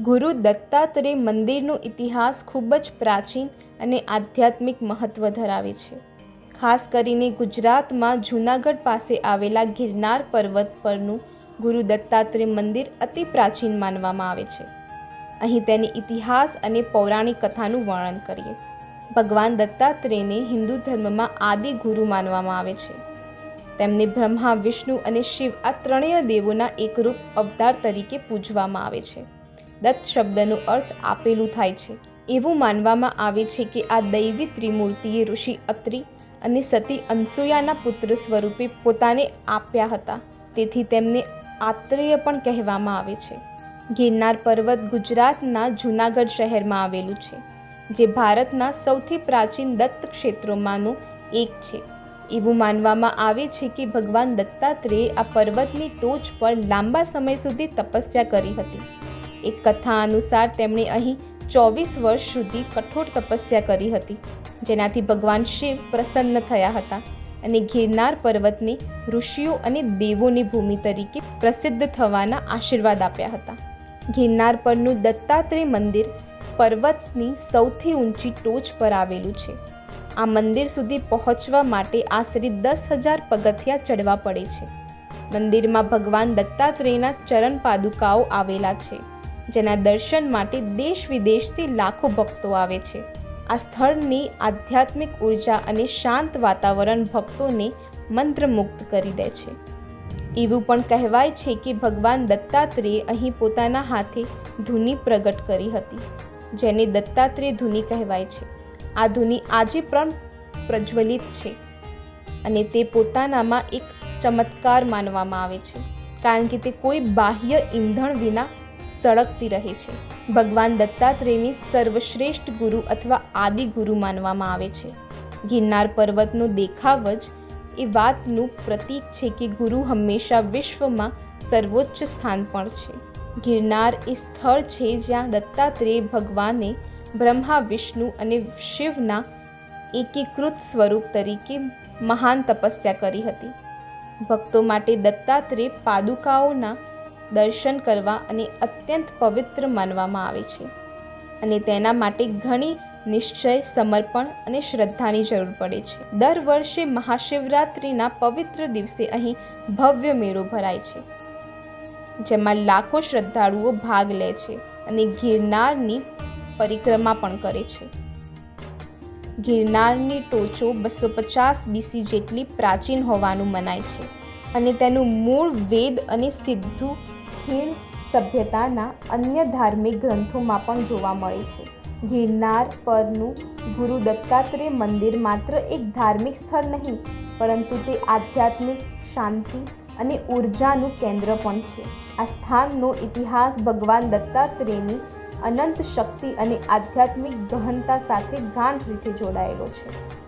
ગુરુ દત્તાત્રેય મંદિરનો ઇતિહાસ ખૂબ જ પ્રાચીન અને આધ્યાત્મિક મહત્ત્વ ધરાવે છે. ખાસ કરીને ગુજરાતમાં જૂનાગઢ પાસે આવેલા ગિરનાર પર્વત પરનું ગુરુ દત્તાત્રેય મંદિર અતિ પ્રાચીન માનવામાં આવે છે. અહીં તેની ઇતિહાસ અને પૌરાણિક કથાનું વર્ણન કરીએ. ભગવાન દત્તાત્રેયને હિન્દુ ધર્મમાં આદિ ગુરુ માનવામાં આવે છે. તેમને બ્રહ્મા, વિષ્ણુ અને શિવ આ ત્રણેય દેવોના એકરૂપ અવતાર તરીકે પૂજવામાં આવે છે. દત્ત શબ્દનો અર્થ આપેલું થાય છે. એવું માનવામાં આવે છે કે આ દૈવી ત્રિમૂર્તિએ ઋષિ અત્રિ અને સતી અનસુયાના પુત્ર સ્વરૂપે પોતાને આપ્યા હતા. તેથી તેમને આત્રેય પણ કહેવામાં આવે છે. ગિરનાર પર્વત ગુજરાતના જૂનાગઢ શહેરમાં આવેલું છે, જે ભારતના સૌથી પ્રાચીન દત્ત ક્ષેત્રોમાંનું એક છે. એવું માનવામાં આવે છે કે ભગવાન દત્તાત્રેય આ પર્વતની ટોચ પર લાંબા સમય સુધી તપસ્યા કરી હતી. એક કથા અનુસાર તેમણે અહીં ચોવીસ વર્ષ સુધી કઠોર તપસ્યા કરી હતી, જેનાથી ભગવાન શિવ પ્રસન્ન થયા હતા અને ગિરનાર પર્વતને ઋષિઓ અને દેવોની ભૂમિ તરીકે પ્રસિદ્ધ થવાના આશીર્વાદ આપ્યા હતા. ગિરનાર પરનું દત્તાત્રેય મંદિર પર્વતની સૌથી ઊંચી ટોચ પર આવેલું છે. આ મંદિર સુધી પહોંચવા માટે આશરે દસ હજાર પગથિયા ચડવા પડે છે. મંદિરમાં ભગવાન દત્તાત્રેયના ચરણ પાદુકાઓ આવેલા છે. જેના દર્શન માટે દેશ વિદેશથી લાખો ભક્તો આવે છે. આ સ્થળની આધ્યાત્મિક ઊર્જા અને શાંત વાતાવરણ ભક્તોને મંત્રમુગ્ધ કરી દે છે. એવું પણ કહેવાય છે કે ભગવાન દત્તાત્રેય અહીં પોતાના હાથે ધૂની પ્રગટ કરી હતી, જેને દત્તાત્રેય ધૂની કહેવાય છે. આ ધૂની આજે પણ પ્રજ્વલિત છે અને તે પોતાનામાં એક ચમત્કાર માનવામાં આવે છે, કારણ કે તે કોઈ બાહ્ય ઈંધણ વિના સળગતી રહે છે. ભગવાન દત્તાત્રેયની સર્વશ્રેષ્ઠ ગુરુ અથવા આદિ ગુરુ માનવામાં આવે છે. ગિરનાર પર્વતનો દેખાવ જ એ વાતનું પ્રતીક છે કે ગુરુ હંમેશા વિશ્વમાં સર્વોચ્ચ સ્થાન પર છે. ગિરનાર એ સ્થળ છે જ્યાં દત્તાત્રેય ભગવાને બ્રહ્મા, વિષ્ણુ અને શિવના એકીકૃત સ્વરૂપ તરીકે મહાન તપસ્યા કરી હતી. ભક્તો માટે દત્તાત્રેય પાદુકાઓના દર્શન કરવા અને અત્યંત પવિત્ર માનવામાં આવે છે. અને તેના માટે ઘણી નિશ્ચય, સમર્પણ અને શ્રદ્ધાની જરૂર પડે છે. દર વર્ષે મહાશિવરાત્રિના પવિત્ર દિવસે અહીં ભવ્ય મેળો ભરાય છે, જેમાં લાખો શ્રદ્ધાળુઓ ભાગ લે છે અને ગિરનારની પરિક્રમા પણ કરે છે. ગિરનારની ટોચો બસો પચાસ બીસી જેટલી પ્રાચીન હોવાનું મનાય છે અને તેનું મૂળ વેદ અને સિદ્ધુ ખીણ સભ્યતાના અન્ય ધાર્મિક ગ્રંથોમાં પણ જોવા મળે છે. ગિરનાર, પરનું, ગુરુ દત્તાત્રેય મંદિર માત્ર એક ધાર્મિક સ્થળ નહીં, પરંતુ તે આધ્યાત્મિક, શાંતિ અને ઉર્જાનું કેન્દ્ર પણ છે. આ સ્થાનનો ઇતિહાસ ભગવાન દત્તાત્રેયની અનંત શક્તિ અને આધ્યાત્મિક ગહનતા સાથે ગાંઠ રીતે જોડાયેલો છે.